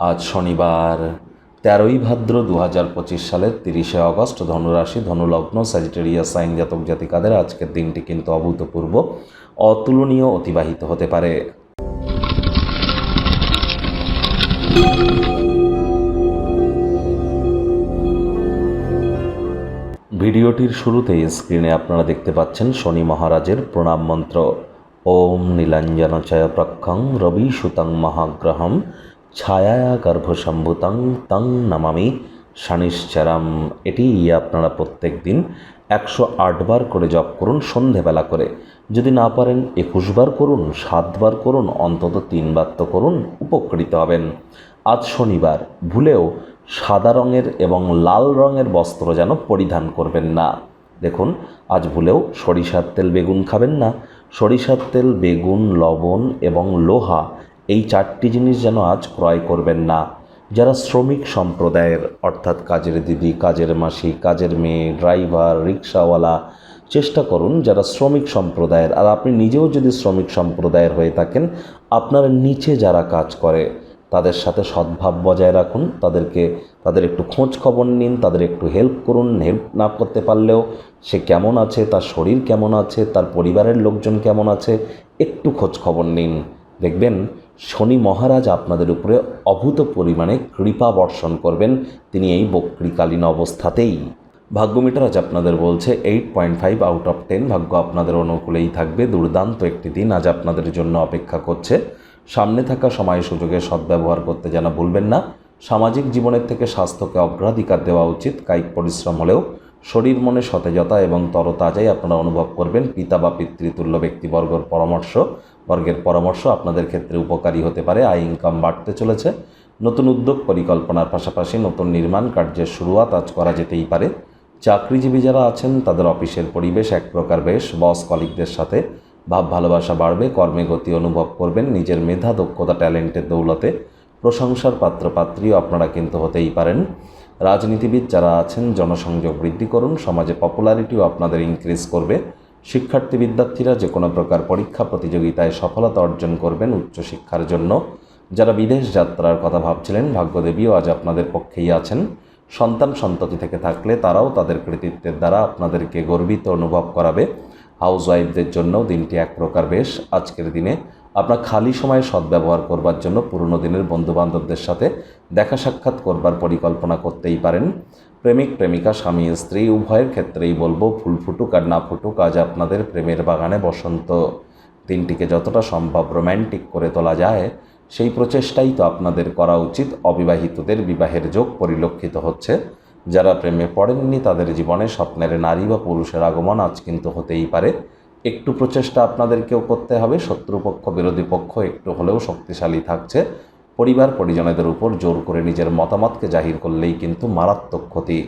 আজ শনিবার, তেরোই ভাদ্র দু হাজার পঁচিশ সালের তিরিশে অগস্ট ধনুরাশি, ধনুলগ্ন স্যাজিটেরিয়া সাইন জাতক জাতিকাদের আজকের দিনটি কিন্তু অভূতপূর্ব, অতুলনীয় অতিবাহিত হতে পারে। ভিডিওটির শুরুতেই স্ক্রিনে আপনারা দেখতে পাচ্ছেন শনি মহারাজের প্রণাম মন্ত্র। ওম নীলাঞ্জনচয় প্রক্ষং রবি সুতং মহাগ্রহম। ছায়া গর্ভসম্ভুতং তং নমামি শনিশ্চরম। এটি আপনারা প্রত্যেক দিন একশো আটবার করে জপ করুন সন্ধেবেলা করে। যদি না পারেন একুশবার করুন সাতবার করুন, অন্তত তিনবার তো করুন, উপকৃত হবেন। আজ শনিবার, ভুলেও সাদা রঙের এবং লাল রঙের বস্ত্র যেন পরিধান করবেন না। দেখুন, আজ ভুলেও সরিষার তেল বেগুন খাবেন না। সরিষার তেল, বেগুন, লবণ এবং লোহা এই চারটি জিনিস যেন আজ ক্রয় করবেন না। যারা শ্রমিক সম্প্রদায়ের, অর্থাৎ কাজের দিদি, কাজের মাসি, কাজের মেয়ে, ড্রাইভার, রিক্সাওয়ালা, চেষ্টা করুন যারা শ্রমিক সম্প্রদায়ের, আর আপনি নিজেও যদি শ্রমিক সম্প্রদায়ের হয়ে থাকেন, আপনার নিচে যারা কাজ করে, তাদের সাথে সদ্ভাব বজায় রাখুন। তাদেরকে, তাদের একটু খোঁজ খবর নিন, তাদের একটু হেল্প করুন। হেল্প না করতে পারলেও সে কেমন আছে, তার শরীর কেমন আছে, তার পরিবারের লোকজন কেমন আছে, একটু খোঁজ খবর নিন। দেখবেন শনি মহারাজ আপনাদের উপরে অভূত পরিমাণে কৃপা বর্ষণ করবেন। তিনি এই বক্রিকালীন অবস্থাতেই। ভাগ্যমিটার আজ আপনাদের বলছে, eight point five out of ten ভাগ্য আপনাদের অনুকূলেই থাকবে। দুর্দান্ত একটি দিন আজ আপনাদের জন্য অপেক্ষা করছে। সামনে থাকা সময় সুযোগের সদ্ব্যবহার করতে যেন ভুলবেন না। সামাজিক জীবনের থেকে স্বাস্থ্যকে অগ্রাধিকার দেওয়া উচিত। কায়িক পরিশ্রম হলেও শরীর মনে সতেজতা এবং তরতাজাই আপনারা অনুভব করবেন। পিতা বা পিতৃতুল্য ব্যক্তিবর্গর পরামর্শ, বর্গের পরামর্শ আপনাদের ক্ষেত্রে উপকারী হতে পারে। আয় ইনকাম বাড়তে চলেছে। নতুন উদ্যোগ পরিকল্পনার পাশাপাশি নতুন নির্মাণ কার্যের শুরুয়াত আজ করা যেতেই পারে। চাকরিজীবী যারা আছেন, তাদের অফিসের পরিবেশ এক প্রকার বেশ। বস কলিকদের সাথে ভাব ভালোবাসা বাড়বে। কর্মে গতি অনুভব করবেন। নিজের মেধা, দক্ষতা, ট্যালেন্টের দৌলতে প্রশংসার পাত্রপাত্রীও আপনারা কিন্তু হতেই পারেন। রাজনীতিবিদ যারা আছেন, জনসংযোগ বৃদ্ধি করুন, সমাজে পপুলারিটিও আপনাদের ইনক্রিজ করবে। শিক্ষার্থী বিদ্যার্থীরা যে কোনো প্রকার পরীক্ষা প্রতিযোগিতায় সফলতা অর্জন করবেন উচ্চশিক্ষার জন্য। যারা বিদেশ যাত্রার কথা ভাবছিলেন, ভাগ্যদেবীও আজ আপনাদের পক্ষেই আছেন। সন্তান সন্ততি থেকে থাকলে তারাও তাদের কৃতিত্বের দ্বারা আপনাদেরকে গর্বিত অনুভব করাবে। হাউস ওয়াইফদের জন্যও দিনটি এক প্রকার বেশ। আজকের দিনে আপনার খালি সময়ে সদ্ব্যবহার করবার জন্য পুরনো দিনের বন্ধুবান্ধবদের সাথে দেখা সাক্ষাৎ করবার পরিকল্পনা করতেই পারেন। প্রেমিক, প্রেমিকা, স্বামী, স্ত্রী, উভয়ের ক্ষেত্রেই বলব, ফুল ফুটুক আর না ফুটুক, আজ আপনাদের প্রেমের বাগানে বসন্ত। দিনটিকে যতটা সম্ভব রোম্যান্টিক করে তোলা যায়, সেই প্রচেষ্টাই তো আপনাদের করা উচিত। অবিবাহিতদের বিবাহের যোগ পরিলক্ষিত হচ্ছে। যারা প্রেমে পড়েননি তাদের জীবনে স্বপ্নের নারী বা পুরুষের আগমন আজ কিন্তু হতেই পারে। একটু প্রচেষ্টা আপনাদেরকেও করতে হবে। শত্রুপক্ষ, বিরোধী পক্ষ একটু হলেও শক্তিশালী থাকছে। পরিবার, পরিজনেদের উপর জোর করে নিজের মতামতকে জাহির করলেই কিন্তু মারাত্মক ক্ষতি।